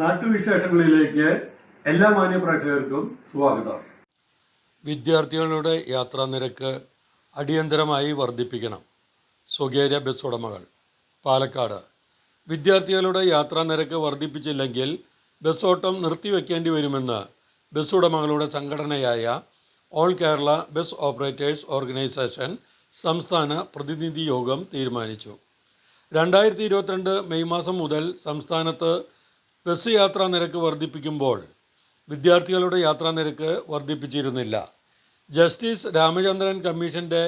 നാട്ടുവിശേഷങ്ങളിലേക്ക് എല്ലാ മാന്യപ്രേക്ഷകർക്കും സ്വാഗതം. വിദ്യാർത്ഥികളുടെ യാത്രാ നിരക്ക് അടിയന്തരമായി വർദ്ധിപ്പിക്കണം. സ്വകാര്യ ബസ് ഉടമകൾ പാലക്കാട്. വിദ്യാർത്ഥികളുടെ യാത്രാ നിരക്ക് വർദ്ധിപ്പിച്ചില്ലെങ്കിൽ ബസ് ഓട്ടം നിർത്തിവെക്കേണ്ടി വരുമെന്ന് ബസ് ഉടമകളുടെ സംഘടനയായ all Kerala bus operators organisation സംസ്ഥാന പ്രതിനിധി യോഗം തീരുമാനിച്ചു. രണ്ടായിരത്തി ഇരുപത്തിരണ്ട് മെയ് മാസം മുതൽ സംസ്ഥാനത്ത് ബസ് യാത്രാ നിരക്ക് വർദ്ധിപ്പിക്കുമ്പോൾ വിദ്യാർത്ഥികളുടെ യാത്രാ നിരക്ക് വർദ്ധിപ്പിച്ചിരുന്നില്ല. ജസ്റ്റിസ് രാമചന്ദ്രൻ കമ്മീഷന്റെ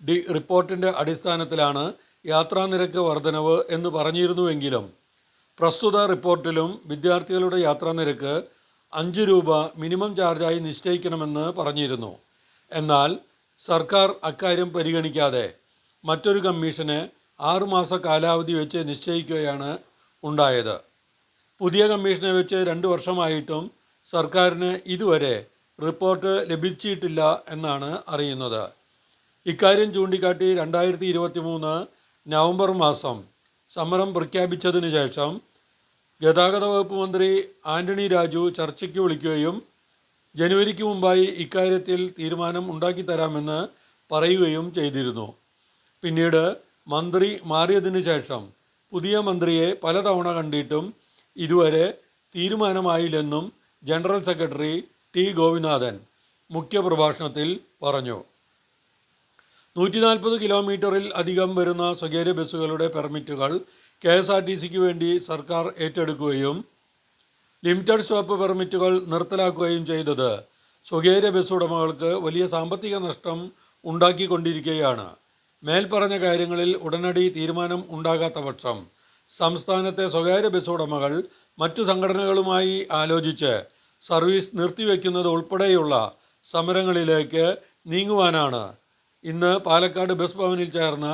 ഡി റിപ്പോർട്ടിന്റെ അടിസ്ഥാനത്തിലാണ് യാത്രാ നിരക്ക് വർധനവ് എന്ന് പറഞ്ഞിരുന്നുവെങ്കിലും പ്രസ്തുത റിപ്പോർട്ടിലും വിദ്യാർത്ഥികളുടെ യാത്രാ നിരക്ക് അഞ്ച് രൂപ മിനിമം ചാർജായി നിശ്ചയിക്കണമെന്ന് പറഞ്ഞിരുന്നു. എന്നാൽ സർക്കാർ അക്കാര്യം പരിഗണിക്കാതെ മറ്റൊരു കമ്മീഷന് ആറുമാസ കാലാവധി വെച്ച് നിശ്ചയിക്കുകയാണ് ഉണ്ടായത്. പുതിയ കമ്മീഷനെ വെച്ച് രണ്ട് വർഷമായിട്ടും സർക്കാരിന് ഇതുവരെ റിപ്പോർട്ട് ലഭിച്ചിട്ടില്ല എന്നാണ് അറിയുന്നത്. ഇക്കാര്യം ചൂണ്ടിക്കാട്ടി രണ്ടായിരത്തി ഇരുപത്തി മൂന്ന് നവംബർ മാസം സമരം പ്രഖ്യാപിച്ചതിനു ശേഷം ഗതാഗത വകുപ്പ് മന്ത്രി ആന്റണി രാജു ചർച്ചയ്ക്ക് വിളിക്കുകയും ജനുവരിക്ക് മുമ്പായി ഇക്കാര്യത്തിൽ തീരുമാനം ഉണ്ടാക്കിത്തരാമെന്ന് പറയുകയും ചെയ്തിരുന്നു. പിന്നീട് മന്ത്രി മാറിയതിനു ശേഷം പുതിയ മന്ത്രിയെ പലതവണ കണ്ടിട്ടും ഇതുവരെ തീരുമാനമായില്ലെന്നും ജനറൽ സെക്രട്ടറി ടി ഗോപിനാഥൻ മുഖ്യപ്രഭാഷണത്തിൽ പറഞ്ഞു. നൂറ്റി നാൽപ്പത് കിലോമീറ്ററിൽ അധികം വരുന്ന സ്വകാര്യ ബസ്സുകളുടെ പെർമിറ്റുകൾ കെ എസ് ആർ ടി സിക്ക് വേണ്ടി സർക്കാർ ഏറ്റെടുക്കുകയും ലിമിറ്റഡ് സ്റ്റോപ്പ് പെർമിറ്റുകൾ നിർത്തലാക്കുകയും ചെയ്തത് സ്വകാര്യ ബസ് ഉടമകൾക്ക് വലിയ സാമ്പത്തിക നഷ്ടം ഉണ്ടാക്കിക്കൊണ്ടിരിക്കുകയാണ്. മേൽപ്പറഞ്ഞ കാര്യങ്ങളിൽ ഉടനടി തീരുമാനം ഉണ്ടാകാത്ത പക്ഷം സംസ്ഥാനത്തെ സ്വകാര്യ ബസ് ഉടമകൾ മറ്റു സംഘടനകളുമായി ആലോചിച്ച് സർവീസ് നിർത്തിവെക്കുന്നത് ഉൾപ്പെടെയുള്ള സമരങ്ങളിലേക്ക് നീങ്ങുവാനാണ്. ഇന്ന് പാലക്കാട് ബസ് ഭവനിൽ ചേർന്ന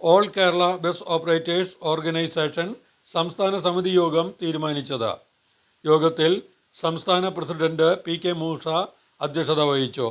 all Kerala bus operators organisation സംസ്ഥാന സമിതി യോഗം തീരുമാനിച്ചത്. യോഗത്തിൽ സംസ്ഥാന പ്രസിഡന്റ് പി കെ മൂഷ അധ്യക്ഷത വഹിച്ചു.